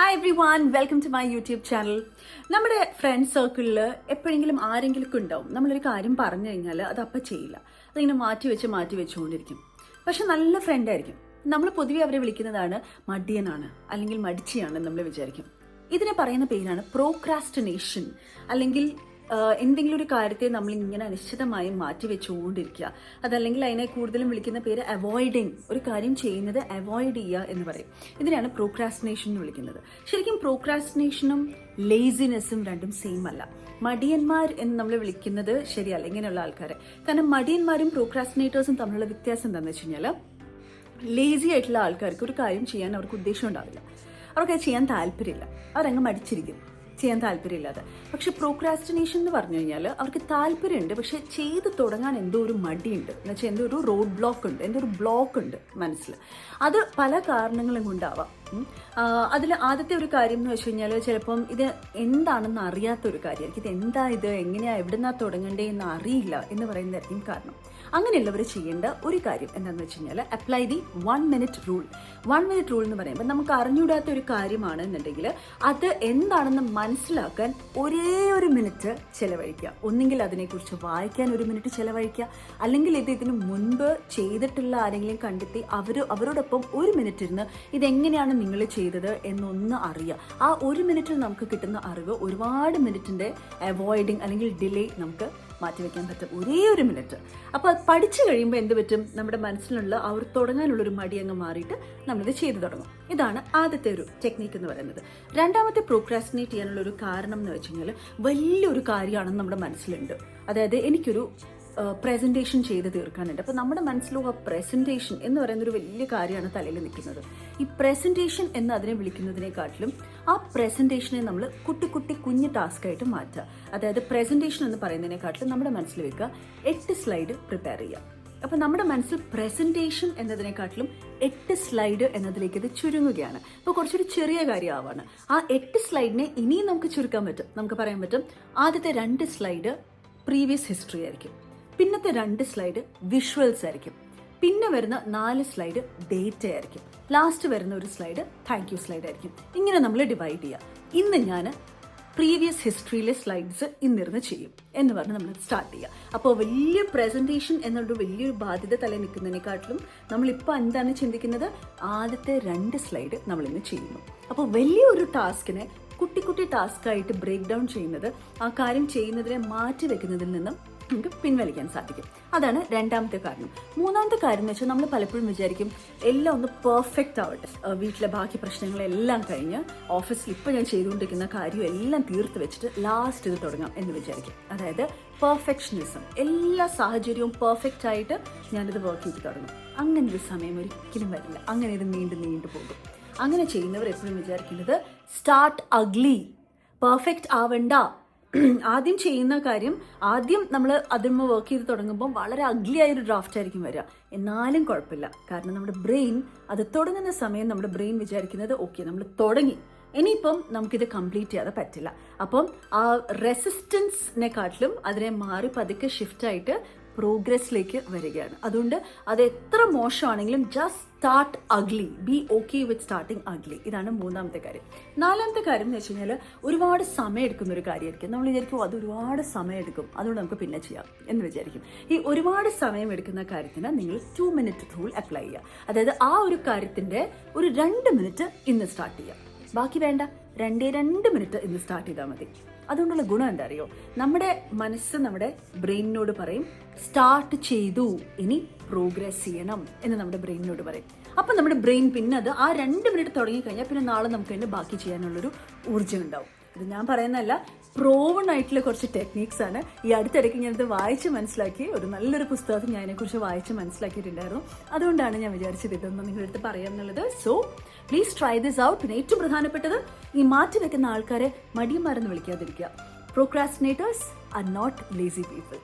Hi everyone welcome to my YouTube channel നമ്മുടെ friend സർക്കിളിൽ എപ്പോഴെങ്കിലും ആരെങ്കിലും ഉണ്ടാവും. നമ്മളൊരു കാര്യം പറഞ്ഞു കഴിഞ്ഞാൽ അത് അപ്പം ചെയ്യില്ല. അതിങ്ങനെ മാറ്റി വെച്ച് മാറ്റി വെച്ചുകൊണ്ടിരിക്കും. പക്ഷെ നല്ല ഫ്രണ്ടായിരിക്കും നമ്മൾ പൊതുവെ അവരെ വിളിക്കുന്നതാണ് മടിയനാണ് അല്ലെങ്കിൽ മടിച്ചിയാണ് നമ്മൾ വിചാരിക്കും. ഇതിനെ പറയുന്ന പേരാണ് പ്രോക്രാസ്റ്റിനേഷൻ അല്ലെങ്കിൽ എന്തെങ്കിലും ഒരു കാര്യത്തെ നമ്മൾ ഇങ്ങനെ അനിശ്ചിതമായി മാറ്റി വെച്ചുകൊണ്ടിരിക്കുക അതല്ലെങ്കിൽ അതിനെ കൂടുതലും വിളിക്കുന്ന പേര് അവോയ്ഡിങ്. ഒരു കാര്യം ചെയ്യുന്നത് അവോയ്ഡ് ചെയ്യുക എന്ന് പറയും. ഇതിനാണ് പ്രോക്രാസ്റ്റിനേഷൻ എന്ന് വിളിക്കുന്നത്. ശരിക്കും പ്രോക്രാസ്റ്റിനേഷനും ലേസിനെസ്സും രണ്ടും സെയിം അല്ല. മടിയന്മാർ എന്ന് നമ്മൾ വിളിക്കുന്നത് ശരിയല്ല. ഇങ്ങനെയുള്ള ആൾക്കാരെ. കാരണം മടിയന്മാരും പ്രോക്രാസ്റ്റിനേറ്റേഴ്സും തമ്മിലുള്ള വ്യത്യാസം എന്താണെന്ന് വെച്ച് കഴിഞ്ഞാൽ ലേസി ആയിട്ടുള്ള ആൾക്കാർക്ക് ഒരു കാര്യം ചെയ്യാൻ അവർക്ക് ഉദ്ദേശം ഉണ്ടാവില്ല. അവർക്ക് അത് ചെയ്യാൻ താല്പര്യമില്ല. അവരങ്ങ് മടിച്ചിരിക്കും. ചെയ്യാൻ താല്പര്യമില്ലാതെ പക്ഷെ പ്രോക്രാസ്റ്റിനേഷൻ എന്ന് പറഞ്ഞു കഴിഞ്ഞാൽ അവർക്ക് താല്പര്യമുണ്ട് പക്ഷെ ചെയ്ത് തുടങ്ങാൻ എന്തോ ഒരു മടിയുണ്ട്. എന്ന് വെച്ചാൽ എന്തോ ഒരു റോഡ് ബ്ലോക്ക് ഉണ്ട് എന്തോ ഒരു ബ്ലോക്ക് ഉണ്ട് മനസ്സിൽ അത് പല കാരണങ്ങളും കൊണ്ടാവാം. അതിൽ ആദ്യത്തെ ഒരു കാര്യം എന്ന് വെച്ച് കഴിഞ്ഞാൽ ചിലപ്പം ഇത് എന്താണെന്ന് അറിയാത്ത ഒരു കാര്യമായിരിക്കും. ഇത് എന്താ ഇത്? എങ്ങനെയാ? എവിടുന്നാ തുടങ്ങണ്ടേ എന്ന് അറിയില്ല എന്ന് പറയുന്നതായിരിക്കും കാരണം. അങ്ങനെയുള്ളവർ ചെയ്യേണ്ട ഒരു കാര്യം എന്താണെന്ന് വെച്ച് കഴിഞ്ഞാൽ apply the one minute rule one minute rule എന്ന് പറയുമ്പോൾ നമുക്ക് അറിഞ്ഞൂടാത്ത ഒരു കാര്യമാണ് എന്നുണ്ടെങ്കിൽ അത് എന്താണെന്ന് മനസ്സിലാക്കാൻ ഒരേ ഒരു മിനിറ്റ് ചിലവഴിക്കുക. ഒന്നുകിൽ അതിനെക്കുറിച്ച് വായിക്കാൻ ഒരു മിനിറ്റ് ചിലവഴിക്കുക. അല്ലെങ്കിൽ ഇത് ഇതിന് മുൻപ് ചെയ്തിട്ടുള്ള ആരെങ്കിലും കണ്ടെത്തി അവർ അവരോടൊപ്പം ഒരു മിനിറ്റ് ഇരുന്ന് ഇതെങ്ങനെയാണ് നിങ്ങൾ ചെയ്തത് എന്നൊന്ന് അറിയുക. ആ ഒരു മിനിറ്റിൽ നമുക്ക് കിട്ടുന്ന അറിവ് ഒരുപാട് മിനിറ്റിന്റെ അവോയ്ഡിങ് അല്ലെങ്കിൽ ഡിലേ നമുക്ക് മാറ്റിവെക്കാൻ പറ്റും ഒരേ ഒരു മിനിറ്റ്. അപ്പോൾ അത് പഠിച്ചു കഴിയുമ്പോൾ എന്ത് പറ്റും? നമ്മുടെ മനസ്സിലുള്ള ആ ഒരു തുടങ്ങാനുള്ള ഒരു മടി അങ്ങ് മാറിയിട്ട് നമ്മളിത് ചെയ്തു തുടങ്ങും. ഇതാണ് ആദ്യത്തെ ഒരു ടെക്നീക്ക് എന്ന് പറയുന്നത്. രണ്ടാമത്തെ പ്രോക്രാസിനേറ്റ് ചെയ്യാനുള്ള ഒരു കാരണം എന്ന് വെച്ച് കഴിഞ്ഞാൽ വലിയൊരു കാര്യമാണെന്ന് നമ്മുടെ മനസ്സിലുണ്ട്. അതായത് എനിക്കൊരു പ്രസന്റേഷൻ ചെയ്ത് തീർക്കാനുണ്ട്. അപ്പോൾ നമ്മുടെ മനസ്സിലും ആ പ്രസന്റേഷൻ എന്ന് പറയുന്ന ഒരു വലിയ കാര്യമാണ് തലയിൽ നിൽക്കുന്നത്. ഈ പ്രസന്റേഷൻ എന്ന് അതിനെ വിളിക്കുന്നതിനെക്കാട്ടിലും ആ പ്രസന്റേഷനെ നമ്മൾ കുട്ടി കുട്ടി കുഞ്ഞ് ടാസ്ക്കായിട്ട് മാറ്റുക. അതായത് പ്രസന്റേഷൻ എന്ന് പറയുന്നതിനെക്കാട്ടിലും നമ്മുടെ മനസ്സിൽ വെക്കുക എട്ട് സ്ലൈഡ് പ്രിപ്പയർ ചെയ്യുക. അപ്പൊ നമ്മുടെ മനസ്സിൽ പ്രസന്റേഷൻ എന്നതിനെക്കാട്ടിലും എട്ട് സ്ലൈഡ് എന്നതിലേക്ക് ഇത് ചുരുങ്ങുകയാണ്. അപ്പോൾ കുറച്ചൊരു ചെറിയ കാര്യമാവാണ്. ആ എട്ട് സ്ലൈഡിനെ ഇനിയും നമുക്ക് ചുരുക്കാൻ പറ്റും. നമുക്ക് പറയാൻ പറ്റും ആദ്യത്തെ രണ്ട് സ്ലൈഡ് പ്രീവിയസ് ഹിസ്റ്ററി ആയിരിക്കും. പിന്നത്തെ രണ്ട് സ്ലൈഡ് വിഷ്വൽസ് ആയിരിക്കും. പിന്നെ വരുന്ന നാല് സ്ലൈഡ് ഡേറ്റ ആയിരിക്കും. ലാസ്റ്റ് വരുന്ന ഒരു സ്ലൈഡ് താങ്ക് യു സ്ലൈഡ് ആയിരിക്കും. ഇങ്ങനെ നമ്മൾ ഡിവൈഡ് ചെയ്യുക ഇന്ന് ഞാൻ പ്രീവിയസ് ഹിസ്റ്ററിയിലെ സ്ലൈഡ്സ് ഇന്നിരുന്ന് ചെയ്യും എന്ന് പറഞ്ഞ് നമ്മൾ സ്റ്റാർട്ട് ചെയ്യുക അപ്പോൾ വലിയ പ്രസന്റേഷൻ എന്നുള്ള വലിയൊരു ബാധ്യത തല നിൽക്കുന്നതിനെക്കാട്ടിലും നമ്മളിപ്പോൾ എന്താണ് ചിന്തിക്കുന്നത്? ആദ്യത്തെ രണ്ട് സ്ലൈഡ് നമ്മൾ ഇന്ന് ചെയ്യുന്നു. അപ്പോൾ വലിയൊരു ടാസ്കിനെ കുട്ടി കുട്ടി ടാസ്ക് ആയിട്ട് ബ്രേക്ക് ഡൗൺ ചെയ്യുന്നത് ആ കാര്യം ചെയ്യുന്നതിനെ മാറ്റി വെക്കുന്നതിൽ നിന്നും നമുക്ക് പിൻവലിക്കാൻ സാധിക്കും. അതാണ് രണ്ടാമത്തെ കാരണം. മൂന്നാമത്തെ കാര്യം എന്ന് വെച്ചാൽ നമ്മൾ പലപ്പോഴും വിചാരിക്കും എല്ലാം ഒന്ന് പെർഫെക്റ്റ് ആവട്ടെ. വീട്ടിലെ ബാക്കി പ്രശ്നങ്ങളെല്ലാം കഴിഞ്ഞ് ഓഫീസിൽ ഇപ്പോൾ ഞാൻ ചെയ്തുകൊണ്ടിരിക്കുന്ന കാര്യം എല്ലാം തീർത്ത് വെച്ചിട്ട് ലാസ്റ്റ് ഇത് തുടങ്ങാം എന്ന് വിചാരിക്കും. അതായത് പെർഫെക്ഷനിസം എല്ലാ സാഹചര്യവും പെർഫെക്റ്റ് ആയിട്ട് ഞാനിത് വർക്ക് ചെയ്ത് തുടങ്ങും. അങ്ങനെ ഒരു സമയം ഒരിക്കലും വരില്ല. അങ്ങനെ ഇത് നീണ്ടു നീണ്ടു പോകും. അങ്ങനെ ചെയ്യുന്നവർ എപ്പോഴും വിചാരിക്കുന്നത് സ്റ്റാർട്ട് അഗ്ലി പെർഫെക്റ്റ് ആവണ്ട. ആദ്യം ചെയ്യുന്ന കാര്യം ആദ്യം നമ്മൾ അതിന്മ വർക്ക് ചെയ്ത് തുടങ്ങുമ്പോൾ വളരെ അഗ്ലി ആയൊരു ഡ്രാഫ്റ്റ് ആയിരിക്കും വരിക. എന്നാലും കുഴപ്പമില്ല. കാരണം നമ്മുടെ ബ്രെയിൻ അത് തുടങ്ങുന്ന സമയം നമ്മുടെ ബ്രെയിൻ വിചാരിക്കുന്നത് ഓക്കെ നമ്മൾ തുടങ്ങി. ഇനിയിപ്പം നമുക്കിത് കംപ്ലീറ്റ് ചെയ്യാതെ പറ്റില്ല. അപ്പം ആ റെസിസ്റ്റൻസിനെക്കാട്ടിലും അതിനെ മാറി പതുക്കെ ഷിഫ്റ്റ് ആയിട്ട് പ്രോഗ്രസ്സിലേക്ക് വരികയാണ്. അതുകൊണ്ട് അത് എത്ര മോശമാണെങ്കിലും just start ugly be okay with starting ugly ഇതാണ് മൂന്നാമത്തെ കാര്യം. നാലാമത്തെ കാര്യം എന്ന് വെച്ച് കഴിഞ്ഞാൽ ഒരുപാട് സമയം എടുക്കുന്ന ഒരു കാര്യമായിരിക്കും. നമ്മൾ വിചാരിക്കും അത് ഒരുപാട് സമയം എടുക്കും. അതുകൊണ്ട് നമുക്ക് പിന്നെ ചെയ്യാം എന്ന് വിചാരിക്കും. ഈ ഒരുപാട് സമയം എടുക്കുന്ന കാര്യത്തിന് നിങ്ങൾ ടു മിനിറ്റ് റൂൾ അപ്ലൈ ചെയ്യുക. അതായത് ആ ഒരു കാര്യത്തിന്റെ ഒരു രണ്ട് മിനിറ്റ് ഇന്ന് സ്റ്റാർട്ട് ചെയ്യുക. ബാക്കി വേണ്ട. രണ്ടേ രണ്ട് മിനിറ്റ് ഇന്ന് സ്റ്റാർട്ട് ചെയ്താൽ മതി. അതുകൊണ്ടുള്ള ഗുണം എന്താ അറിയോ നമ്മുടെ മനസ്സ് നമ്മുടെ ബ്രെയിനിനോട് പറയും സ്റ്റാർട്ട് ചെയ്തു ഇനി പ്രോഗ്രസ് ചെയ്യണം എന്ന് നമ്മുടെ ബ്രെയിനിനോട് പറയും. അപ്പം നമ്മുടെ ബ്രെയിൻ പിന്നെ അത് ആ രണ്ട് മിനിറ്റ് തുടങ്ങി കഴിഞ്ഞാൽ പിന്നെ നാളെ നമുക്ക് അതിന്റെ ബാക്കി ചെയ്യാനുള്ളൊരു ഊർജം ഉണ്ടാവും. ഇത് ഞാൻ പറയുന്നതല്ല പ്രോവൺ ആയിട്ടുള്ള കുറച്ച് ടെക്നീക്സ് ആണ്. ഈ അടുത്തിടയ്ക്ക് ഞാനത് വായിച്ച് മനസ്സിലാക്കി ഒരു നല്ലൊരു പുസ്തകത്തിൽ ഞാൻ അതിനെക്കുറിച്ച് വായിച്ച് മനസ്സിലാക്കിയിട്ടുണ്ടായിരുന്നു. അതുകൊണ്ടാണ് ഞാൻ വിചാരിച്ചത് ഇതൊന്നും നിങ്ങളുടെ അടുത്ത് പറയാമെന്നുള്ളത് so please try this out പിന്നെ ഏറ്റവും പ്രധാനപ്പെട്ടത് ഈ മാറ്റി വെക്കുന്ന ആൾക്കാരെ മടിയന്മാരെന്ന് വിളിക്കാതിരിക്കുക. Procrastinators are not lazy people